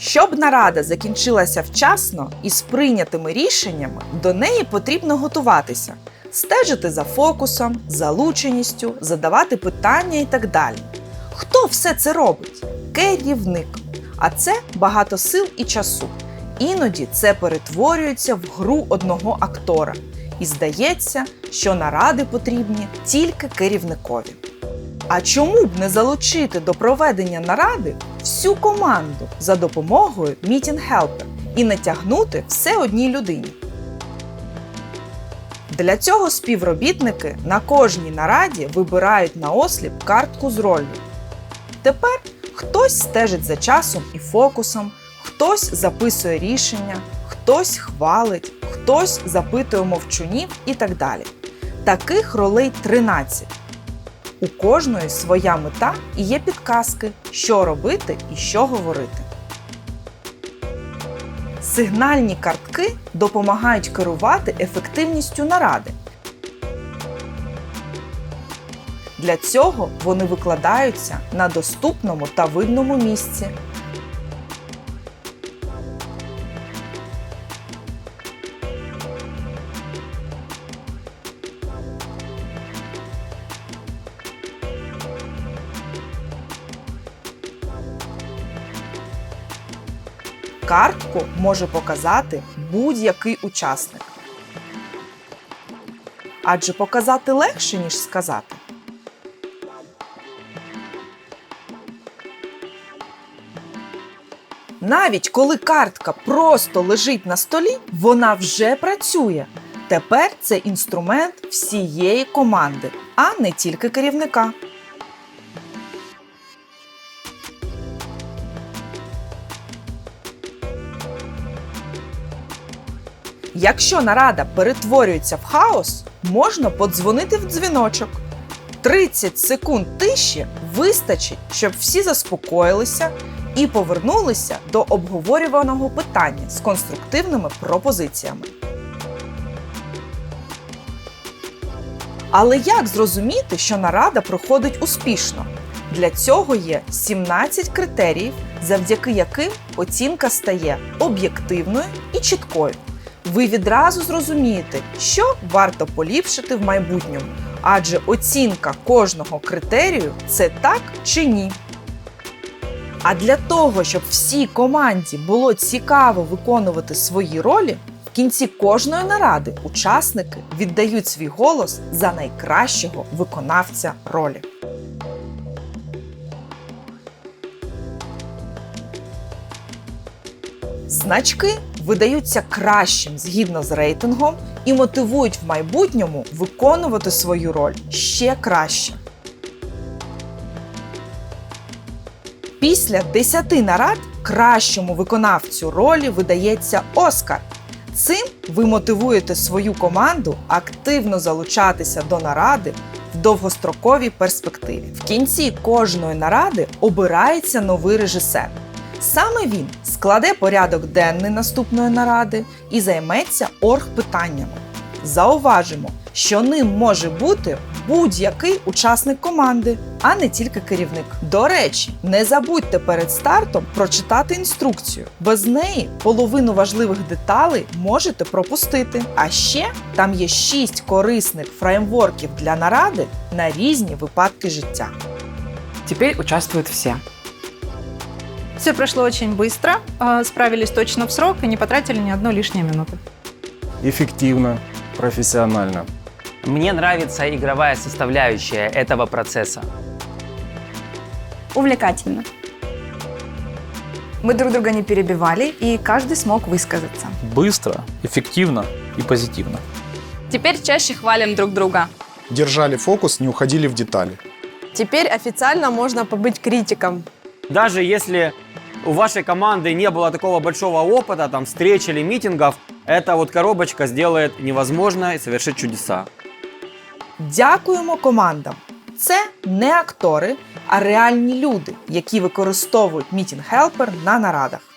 Щоб нарада закінчилася вчасно і з прийнятими рішеннями, до неї потрібно готуватися, стежити за фокусом, залученістю, задавати питання і так далі. Хто все це робить? Керівник. А це багато сил і часу. Іноді це перетворюється в гру одного актора. І здається, що наради потрібні тільки керівникові. А чому б не залучити до проведення наради всю команду за допомогою Meeting Helper і натягнути все одній людині? Для цього співробітники на кожній нараді вибирають на осліп картку з роллю. Тепер хтось стежить за часом і фокусом, хтось записує рішення, хтось хвалить, хтось запитує мовчунів і так далі. Таких ролей 13. У кожної своя мета і є підказки, що робити і що говорити. Сигнальні картки допомагають керувати ефективністю наради. Для цього вони викладаються на доступному та видному місці. Картку може показати будь-який учасник. Адже показати легше, ніж сказати. Навіть коли картка просто лежить на столі, вона вже працює. Тепер це інструмент всієї команди, а не тільки керівника. Якщо нарада перетворюється в хаос, можна подзвонити в дзвіночок. 30 секунд тиші вистачить, щоб всі заспокоїлися і повернулися до обговорюваного питання з конструктивними пропозиціями. Але як зрозуміти, що нарада проходить успішно? Для цього є 17 критеріїв, завдяки яким оцінка стає об'єктивною і чіткою. Ви відразу зрозумієте, що варто поліпшити в майбутньому, адже оцінка кожного критерію це так чи ні. А для того, щоб всій команді було цікаво виконувати свої ролі, в кінці кожної наради учасники віддають свій голос за найкращого виконавця ролі. Значки видаються кращим згідно з рейтингом і мотивують в майбутньому виконувати свою роль ще краще. Після 10 нарад кращому виконавцю ролі видається Оскар. Цим ви мотивуєте свою команду активно залучатися до наради в довгостроковій перспективі. В кінці кожної наради обирається новий режисер. Саме він складе порядок денний наступної наради і займеться оргпитаннями. Зауважимо, що ним може бути будь-який учасник команди, а не тільки керівник. До речі, не забудьте перед стартом прочитати інструкцію. Без неї половину важливих деталей можете пропустити. А ще там є 6 корисних фреймворків для наради на різні випадки життя. Теперь участвуют все. Все прошло очень быстро, а, справились точно в срок и не потратили ни одной лишней минуты. эффективно, профессионально. Мне нравится игровая составляющая этого процесса. Увлекательно. Мы друг друга не перебивали, и каждый смог высказаться. быстро, эффективно и позитивно. Теперь чаще хвалим друг друга. Держали фокус, не уходили в детали. Теперь официально можно побыть критиком. Даже если у вашей команды не было такого большого опыта, там, встреч или митингов, эта вот коробочка сделает невозможное и совершит чудеса. Дякуємо командам. Це не актори, а реальні люди, які використовують Meeting Helper на нарадах.